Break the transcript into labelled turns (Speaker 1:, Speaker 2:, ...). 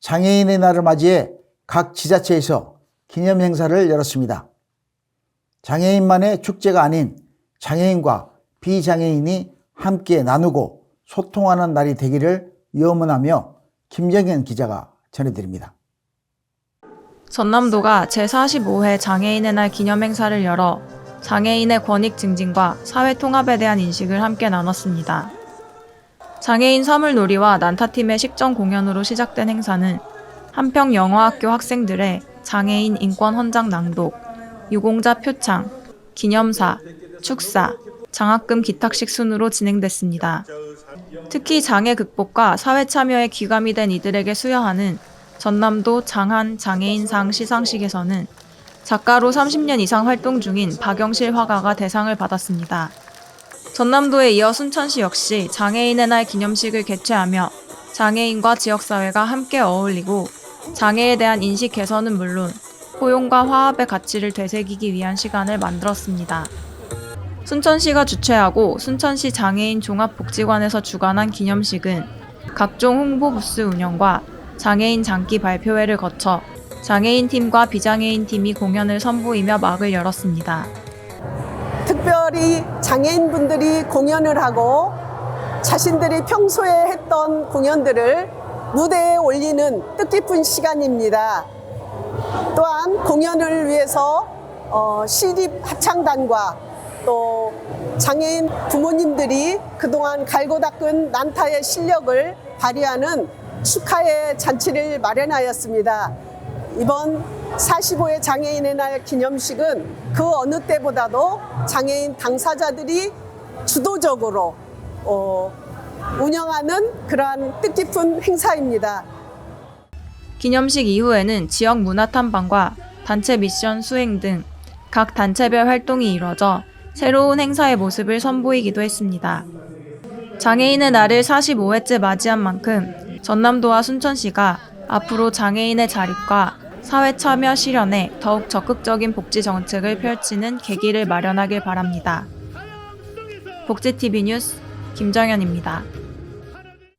Speaker 1: 장애인의 날을 맞이해 각 지자체에서 기념 행사를 열었습니다. 장애인만의 축제가 아닌 장애인과 비장애인이 함께 나누고 소통하는 날이 되기를 염원하며 김정현 기자가 전해드립니다.
Speaker 2: 전남도가 제45회 장애인의 날 기념 행사를 열어 장애인의 권익 증진과 사회 통합에 대한 인식을 함께 나눴습니다. 장애인 사물놀이와 난타팀의 식전 공연으로 시작된 행사는 한평 영화학교 학생들의 장애인 인권 헌장 낭독, 유공자 표창, 기념사, 축사, 장학금 기탁식 순으로 진행됐습니다. 특히 장애 극복과 사회 참여에 귀감이 된 이들에게 수여하는 전남도 장한 장애인상 시상식에서는 작가로 30년 이상 활동 중인 박영실 화가가 대상을 받았습니다. 전남도에 이어 순천시 역시 장애인의 날 기념식을 개최하며 장애인과 지역사회가 함께 어울리고 장애에 대한 인식 개선은 물론 포용과 화합의 가치를 되새기기 위한 시간을 만들었습니다. 순천시가 주최하고 순천시 장애인 종합복지관에서 주관한 기념식은 각종 홍보 부스 운영과 장애인 장기 발표회를 거쳐 장애인 팀과 비장애인 팀이 공연을 선보이며 막을 열었습니다.
Speaker 3: 특별히 장애인분들이 공연을 하고 자신들이 평소에 했던 공연들을 무대에 올리는 뜻깊은 시간입니다. 또한 공연을 위해서 어, 시립 합창단과 또 장애인 부모님들이 그동안 갈고 닦은 난타의 실력을 발휘하는 축하의 잔치를 마련하였습니다. 이번 45회 장애인의 날 기념식은 그 어느 때보다도 장애인 당사자들이 주도적으로 어, 운영하는 그러한 뜻깊은 행사입니다.
Speaker 2: 기념식 이후에는 지역 문화 탐방과 단체 미션 수행 등 각 단체별 활동이 이뤄져 새로운 행사의 모습을 선보이기도 했습니다. 장애인의 날을 45회째 맞이한 만큼 전남도와 순천시가 앞으로 장애인의 자립과 사회 참여 실현에 더욱 적극적인 복지 정책을 펼치는 계기를 마련하길 바랍니다. 복지TV 뉴스 김정현입니다.